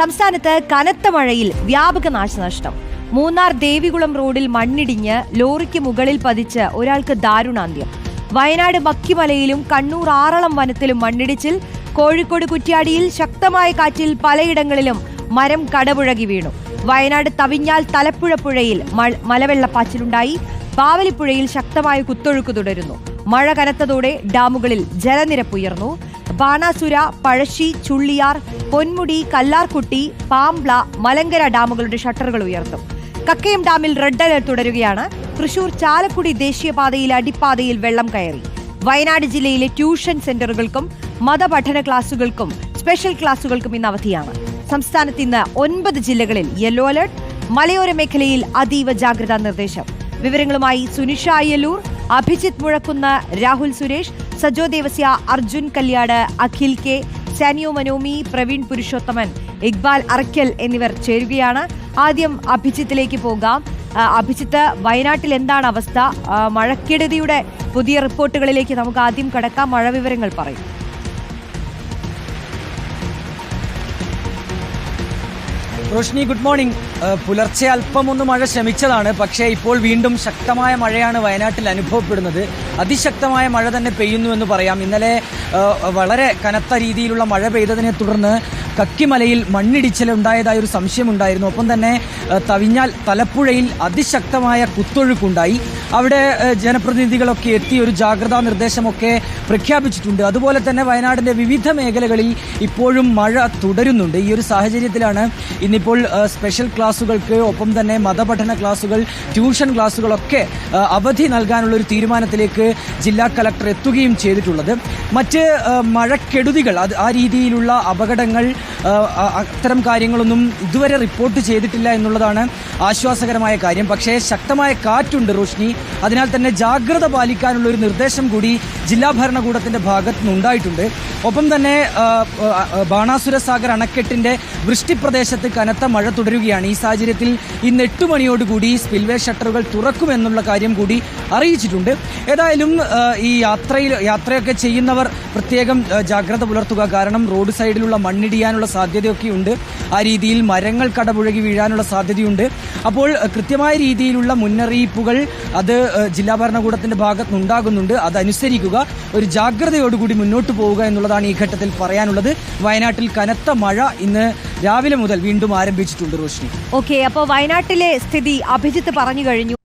സംസ്ഥാനത്ത് കനത്ത മഴയിൽ വ്യാപക നാശനഷ്ടം. മൂന്നാർ ദേവികുളം റോഡിൽ മണ്ണിടിഞ്ഞ് ലോറിക്ക് മുകളിൽ പതിച്ച് ഒരാൾക്ക് ദാരുണാന്ത്യം. വയനാട് മക്കിമലയിലും കണ്ണൂർ ആറളം വനത്തിലും മണ്ണിടിച്ചിൽ. കോഴിക്കോട് കുറ്റ്യാടിയിൽ ശക്തമായ കാറ്റിൽ പലയിടങ്ങളിലും മരം കടപുഴകി വീണു. വയനാട് തവിഞ്ഞാൽ തലപ്പുഴ പുഴയിൽ മലവെള്ളപ്പാച്ചിലുണ്ടായി. ബാവലിപ്പുഴയിൽ ശക്തമായ കുത്തൊഴുക്ക് തുടരുന്നു. മഴ കനത്തതോടെ ഡാമുകളിൽ ജലനിരപ്പ് ഉയർന്നു. ബാണാസുര പഴശ്ശി ചുള്ളിയാർ പൊന്മുടി കല്ലാർകുട്ടി പാംബ്ല മലങ്കര ഡാമുകളുടെ ഷട്ടറുകൾ ഉയർത്തും. കക്കയം ഡാമിൽ റെഡ് അലർട്ട് തുടരുകയാണ്. തൃശൂർ ചാലക്കുടി ദേശീയപാതയിൽ അടിപ്പാതയിൽ വെള്ളം കയറി. വയനാട് ജില്ലയിലെ ട്യൂഷൻ സെന്ററുകൾക്കും മതപഠന ക്ലാസുകൾക്കും സ്പെഷ്യൽ ക്ലാസുകൾക്കും ഇന്ന് അവധിയാണ്. സംസ്ഥാനത്ത് ഇന്ന് ഒൻപത് ജില്ലകളിൽ യെല്ലോ അലർട്ട് മലയോര മേഖലയിൽ അതീവ ജാഗ്രതാ നിർദ്ദേശം. വിവരങ്ങളുമായി സുനിഷ അയ്യലൂർ അഭിജിത്ത് മുഴക്കുന്ന് രാഹുൽ സുരേഷ്. സജോ ദേവസ്യ അർജുൻ കല്യാട് അഖിൽ കെ സാനിയോ മനോമി പ്രവീൺ പുരുഷോത്തമൻ ഇക്ബാൽ അറക്കൽ എന്നിവർ ചേരുകയാണ്. ആദ്യം അഭിജിത്തിലേക്ക് പോകാം. അഭിജിത്ത് വയനാട്ടിൽ എന്താണ് അവസ്ഥ? മഴക്കെടുതിയുടെ പുതിയ റിപ്പോർട്ടുകളിലേക്ക് നമുക്ക് ആദ്യം കടക്കാം. മഴ വിവരങ്ങൾ പറയും. റോഷ്നി ഗുഡ് മോർണിംഗ് പുലർച്ചെ അല്പം ഒന്ന് മഴ ശ്രമിച്ചതാണ്. പക്ഷേ ഇപ്പോൾ വീണ്ടും ശക്തമായ മഴയാണ് വയനാട്ടിൽ അനുഭവപ്പെടുന്നത്. അതിശക്തമായ മഴ തന്നെ പെയ്യുന്നു എന്ന് പറയാം. ഇന്നലെ വളരെ കനത്ത രീതിയിലുള്ള മഴ പെയ്തതിനെ തുടർന്ന് കക്കിമലയിൽ മണ്ണിടിച്ചിലുണ്ടായതായ ഒരു സംശയമുണ്ടായിരുന്നു. ഒപ്പം തന്നെ തവിഞ്ഞാൽ തലപ്പുഴയിൽ അതിശക്തമായ കുത്തൊഴുക്കുണ്ടായി. അവിടെ ജനപ്രതിനിധികളൊക്കെ എത്തി ഒരു ജാഗ്രതാ നിർദ്ദേശമൊക്കെ പ്രഖ്യാപിച്ചിട്ടുണ്ട്. അതുപോലെ തന്നെ വയനാടിന്റെ വിവിധ മേഖലകളിൽ ഇപ്പോഴും മഴ തുടരുന്നുണ്ട്. ഈ ഒരു സാഹചര്യത്തിലാണ് ഇന്നിപ്പോൾ സ്പെഷ്യൽ ക്ലാസുകൾക്ക് ഒപ്പം തന്നെ മതപഠന ക്ലാസുകൾ ട്യൂഷൻ ക്ലാസുകളൊക്കെ ഏഹ് അവധി നൽകാനുള്ള ഒരു തീരുമാനത്തിലേക്ക് ജില്ലാ കലക്ടർ എത്തുകയും ചെയ്തിട്ടുള്ളത്. മറ്റ് മഴക്കെടുതികൾ അത് ആ രീതിയിലുള്ള അപകടങ്ങൾ അത്തരം കാര്യങ്ങളൊന്നും ഇതുവരെ റിപ്പോർട്ട് ചെയ്തിട്ടില്ല എന്നുള്ളതാണ് ആശ്വാസകരമായ കാര്യം. പക്ഷേ ശക്തമായ കാറ്റുണ്ട് റോഷ്നി. അതിനാൽ തന്നെ ജാഗ്രത പാലിക്കാനുള്ള ഒരു നിർദ്ദേശം കൂടി ജില്ലാ ഭരണകൂടത്തിന്റെ ഭാഗത്തു നിന്നുണ്ടായിട്ടുണ്ട് ഒപ്പം തന്നെ ബാണാസുര സാഗർ അണക്കെട്ടിന്റെ വൃഷ്ടിപ്രദേശത്ത് കനത്ത മഴ തുടരുകയാണ്. ഈ സാഹചര്യത്തിൽ ഇന്ന് എട്ട് മണിയോടുകൂടി സ്പിൽവേ ഷട്ടറുകൾ തുറക്കുമെന്നുള്ള കാര്യം കൂടി അറിയിച്ചിട്ടുണ്ട്. ഏതായാലും ഈ യാത്രയിൽ യാത്രയൊക്കെ ചെയ്യുന്നവർ പ്രത്യേകം ജാഗ്രത പുലർത്തുക. കാരണം റോഡ് സൈഡിലുള്ള മണ്ണിടിയാനുള്ള സാധ്യതയൊക്കെയുണ്ട്. ആ രീതിയിൽ മരങ്ങൾ കടപുഴകി വീഴാനുള്ള സാധ്യതയുണ്ട്. അപ്പോൾ കൃത്യമായ രീതിയിലുള്ള മുന്നറിയിപ്പുകൾ അത് ജില്ലാ ഭരണകൂടത്തിന്റെ ഭാഗത്തുനിന്നുണ്ടാകുന്നുണ്ട്. അതനുസരിക്കുക ഒരു ജാഗ്രതയോടുകൂടി മുന്നോട്ട് പോവുക എന്നുള്ളതാണ് ഈ ഘട്ടത്തിൽ പറയാനുള്ളത്. വയനാട്ടിൽ കനത്ത മഴ ഇന്ന് രാവിലെ മുതൽ വീണ്ടും ആരംഭിച്ചിട്ടുണ്ട് റോഷ്നി. ഓക്കെ അപ്പോൾ വയനാട്ടിലെ സ്ഥിതി അഭിജിത്ത് പറഞ്ഞു കഴിഞ്ഞു.